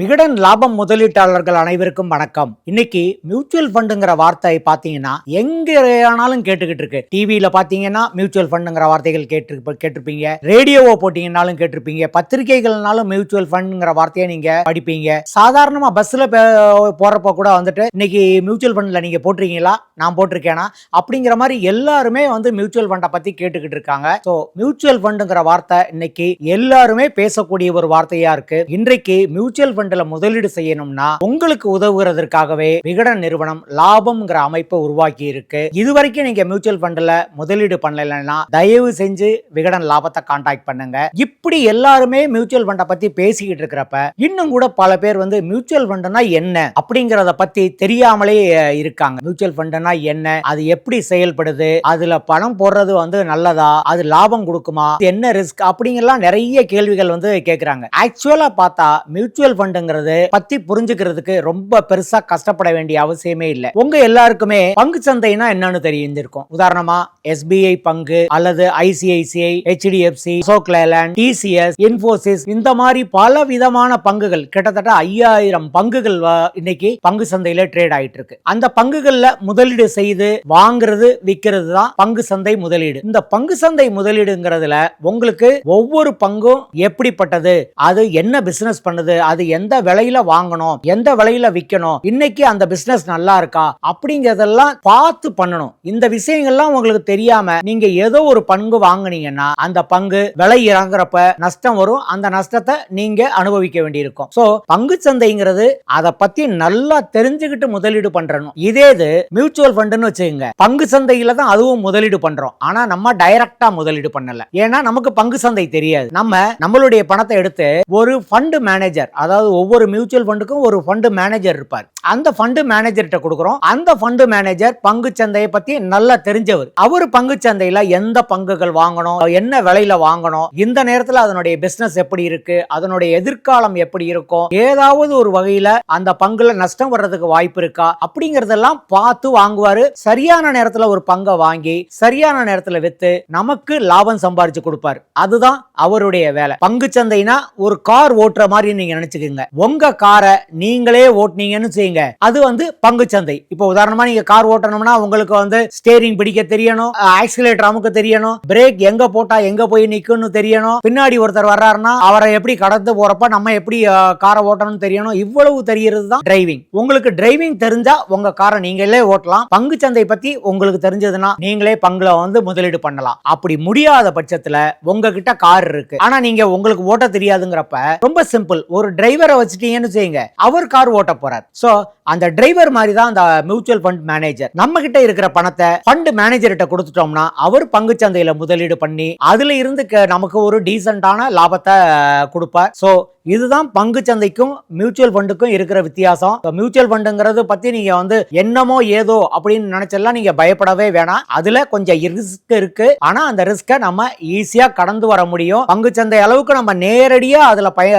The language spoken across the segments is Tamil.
விகடன் லாபம் முதலீட்டாளர்கள் அனைவருக்கும் வணக்கம். இன்னைக்கு மியூச்சுவல் ஃபண்டுங்கிற வார்த்தை பாத்தீங்கன்னா எங்க ஆனாலும் கேட்டுக்கிட்டு இருக்கு. டிவியில பாத்தீங்கன்னா மியூச்சுவல் ஃபண்டுங்கிற வார்த்தைகள் கேட்டு கேட்டிருப்பீங்க. ரேடியோவை போட்டீங்கன்னாலும் கேட்டிருப்பீங்க. பத்திரிகைகள்னாலும் மியூச்சுவல் ஃபண்டுங்கிற வார்த்தையை நீங்க படிப்பீங்க. சாதாரணமா பஸ்ல போறப்ப கூட வந்துட்டு இன்னைக்கு மியூச்சுவல் ஃபண்ட்ல நீங்க போட்டிருக்கீங்களா? நான் போட்டிருக்கேனா? அப்படிங்கிற மாதிரி எல்லாருமே வந்து மியூச்சுவல் ஃபண்டை பத்தி கேட்டுக்கிட்டு இருக்காங்க. ஸோ மியூச்சுவல் ஃபண்டுங்கிற வார்த்தை இன்னைக்கு எல்லாருமே பேசக்கூடிய ஒரு வார்த்தையா இருக்கு. இன்றைக்கு மியூச்சுவல் ஃபண்ட் ஃபண்ட்ல முதலீடு செய்யணும்னா உங்களுக்கு உதவுகிறதற்காகவே விகடன் நிறுவனம் லாபம்ங்கிற அமைப்பை உருவாக்கி இருக்கு. இதுவரைக்கும் நீங்க மியூச்சுவல் ஃபண்ட்ல முதலீடு பண்ணலைன்னா தயவு செஞ்சு விகடன் லாபத்தை கான்டாக்ட் பண்ணுங்க. இப்படி எல்லாருமே மியூச்சுவல் ஃபண்டை பத்தி பேசிக்கிட்டு இருக்கிறப்ப இன்னும் கூட பல பேர் வந்து மியூச்சுவல் ஃபண்டுனா என்ன அப்படிங்கறத பத்தி தெரியாமலே இருக்காங்க. மியூச்சுவல் ஃபண்டுனா என்ன அது எப்படி செயல்படுது அதுல பணம் போடுறது வந்து நல்லதா அது லாபம் கொடுக்குமா என்ன ரிஸ்க் அப்படிங்கலாம் நிறைய கேள்விகள் வந்து கேட்கிறாங்க ஆக்சுவலா பார்த்தா மியூச்சுவல் ஃபண்ட் ஃபண்டுங்கிறது பத்தி புரிஞ்சுக்கிறதுக்கு ரொம்ப பெருசா கஷ்டப்பட வேண்டிய அவசியமே இல்ல. உங்க எல்லாருக்குமே பங்கு சந்தைனா என்னன்னு தெரிஞ்சிருக்கும். உதாரணமா எஸ்பிஐ பங்கு அல்லது ICICI HDFC Ashok Leyland TCS Infosys இந்த மாதிரி பல விதமான பங்குகள் கிட்டத்தட்ட ஐயாயிரம் பங்குகள் இன்னைக்கு பங்கு சந்தையில ட்ரேட் ஆயிட்டு இருக்கு அந்த பங்குகள்ல முதலீடு செய்து வாங்குறது விற்கிறது தான் பங்கு சந்தை முதலீடு. இந்த பங்கு சந்தை முதலீடுங்கிறதுல உங்களுக்கு ஒவ்வொரு பங்கும் எப்படிப்பட்டது அது என்ன பிசினஸ் பண்ணுது அது எந்த விலையில வாங்கணும் எந்த விலையில விற்கணும் இன்னைக்கு அந்த பிசினஸ் நல்லா இருக்கா அப்படிங்கறதெல்லாம் பார்த்து பண்ணணும். இந்த விஷயங்கள்லாம் உங்களுக்கு தெரியாம நீங்க ஏதோ ஒரு பங்கு வாங்குனீங்கன்னா அந்த பங்கு விலை இறங்குறப்ப நஷ்டம் வரும். அந்த நஷ்டத்தை நீங்க அனுபவிக்க வேண்டியிருக்கும். சோ பங்கு சந்தைங்கிறது அதை பத்தி நல்லா தெரிஞ்சுக்கிட்டு முதலீடு பண்றணும். இதே இது மியூச்சுவல் ஃபண்டுன்னு வச்சுக்கோங்க. பங்கு சந்தையில தான் அதுவும் முதலீடு பண்றோம். ஆனா நம்ம டைரக்டா முதலீடு பண்ணல. ஏன்னா நமக்கு பங்கு சந்தை தெரியாது. நம்ம நம்மளுடைய பணத்தை எடுத்து ஒரு ஃபண்டு மேனேஜர் அதாவது ஒவ்வொரு மியூச்சுவல் ஃபண்டுக்கும் ஒரு ஃபண்டு மேனேஜர் இருப்பார். அந்த ஃபண்டு மேனேஜர்கிட்ட கொடுக்குறோம். அந்த ஃபண்டு மேனேஜர் பங்கு சந்தையை பத்தி நல்லா தெரிஞ்சவர். அவர் பங்கு சந்தையில எந்த பங்குகள் வாங்கணும் என்ன விலையில வாங்கணும் இந்த நேரத்துல அதனுடைய பிசினஸ் எப்படி இருக்கு அதனுடைய எதிர்காலம் எப்படி இருக்கும் ஏதாவது ஒரு வகையில அந்த பங்குல நஷ்டம் வர்றதுக்கு வாய்ப்பு இருக்கா அப்படிங்கறதெல்லாம் பார்த்து வாங்குவாரு. சரியான நேரத்துல ஒரு பங்கை வாங்கி சரியான நேரத்துல வித்து நமக்கு லாபம் சம்பாரிச்சு கொடுப்பாரு. அதுதான் அவருடைய வேலை. பங்கு சந்தைனா ஒரு கார் ஓட்டுற மாதிரி நீங்க நினைச்சுக்கோங்க. உங்க காரை நீங்களே ஓட்டுனீங்கன்னு செய்யுங்க அது வந்து பங்கு சந்தை. இப்போ உதாரணமா நீங்க கார் ஓட்டணும்னா உங்களுக்கு வந்து ஸ்டேரிங் பிடிக்க தெரியணும் ஆக்சிலேட்டர் அமுக்க தெரியணும் பிரேக் எங்க போட்டா எங்க போய் நிக்கும்னு தெரியணும். பின்னாடி ஒருத்தர் வர்றாருன்னா அவரை எப்படி கடந்து போறப்ப நம்ம எப்படி காரை ஓட்டணும்னு தெரியணும். இவ்வளவு தெரியறது தான் டிரைவிங் உங்களுக்கு டிரைவிங் தெரிஞ்சா உங்க காரை நீங்களே ஓட்டலாம். பங்கு சந்தை பத்தி உங்களுக்கு தெரிஞ்சதுன்னா நீங்களே பங்குல வந்து முதலீடு பண்ணலாம். அப்படி முடியாத பட்சத்துல உங்ககிட்ட கார் இருக்கு. ஆனா நீங்க உங்களுக்கு ஓட்ட தெரியாதுங்கிறப்ப ரொம்ப சிம்பிள் ஒரு டிரைவரை வச்சுட்டீங்கன்னு செய்யுங்க அவர் கார் ஓட்ட போறார். சோ அந்த டிரைவர் மாதிரி தான் அந்த மியூச்சுவல் ஃபண்ட் மேனேஜர் நம்ம கிட்ட இருக்கிற பணத்தை ஃபண்ட் மேனேஜர்கிட்ட கொடுத்துட்டோம்னா அவர் பங்கு சந்தையில முதலீடு பண்ணி அதுல இருந்து க- நமக்கு ஒரு டீசென்டான லாபத்தை கொடுப்பார். ஸோ இதுதான் பங்கு சந்தைக்கும் மியூச்சுவல் ஃபண்டுக்கும் இருக்கிற வித்தியாசம். மியூச்சுவல் ஃபண்டுங்கிறது பத்தி நீங்க வந்து என்னமோ ஏதோ அப்படின்னு நினைச்செல்லாம் நீங்க பயப்படவே வேணாம். அதுல கொஞ்சம் ரிஸ்க் இருக்கு. ஆனா அந்த ரிஸ்கை நம்ம ஈஸியா கடந்து வர முடியும். பங்கு சந்தை அளவுக்கு நம்ம நேரடியா அதுல பய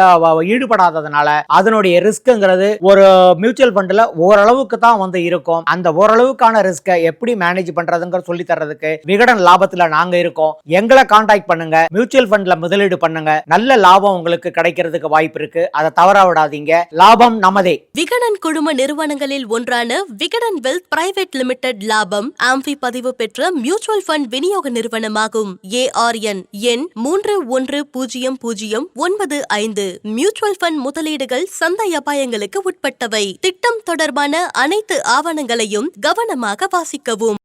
ஈடுபடாததுனால அதனுடைய ரிஸ்க்ங்கிறது ஒரு மியூச்சுவல் ஃபண்ட்ல ஓரளவுக்கு தான் வந்து இருக்கும். அந்த ஓரளவுக்கான ரிஸ்கை எப்படி மேனேஜ் பண்றதுங்கிற சொல்லி தர்றதுக்கு விகடன் லாபத்துல நாங்க இருக்கோம். எங்களை காண்டாக்ட் பண்ணுங்க. மியூச்சுவல் ஃபண்ட்ல முதலீடு பண்ணுங்க. நல்ல லாபம் உங்களுக்கு கிடைக்கிறதுக்கு வாய்ப்பு இருக்கு அதை தவற விடாதீங்க. லாபம் நமதே. விகடன் குழும நிறுவனங்களில் ஒன்றான விகடன் வெல்த் பிரைவேட் லிமிடெட் லாபம் ஆம்பி பதிவு பெற்ற மியூச்சுவல் ஃபண்ட் விநியோக நிறுவனமாகும். ஏஆர்என் எண் மூன்று ஒன்று பூஜ்ஜியம் பூஜ்ஜியம் ஒன்பது ஐந்து. மியூச்சுவல் ஃபண்ட் முதலீடுகள் சந்தை அபாயங்களுக்கு உட்பட்டவை. திட்டம் தொடர்பான அனைத்து ஆவணங்களையும் கவனமாக வாசிக்கவும்.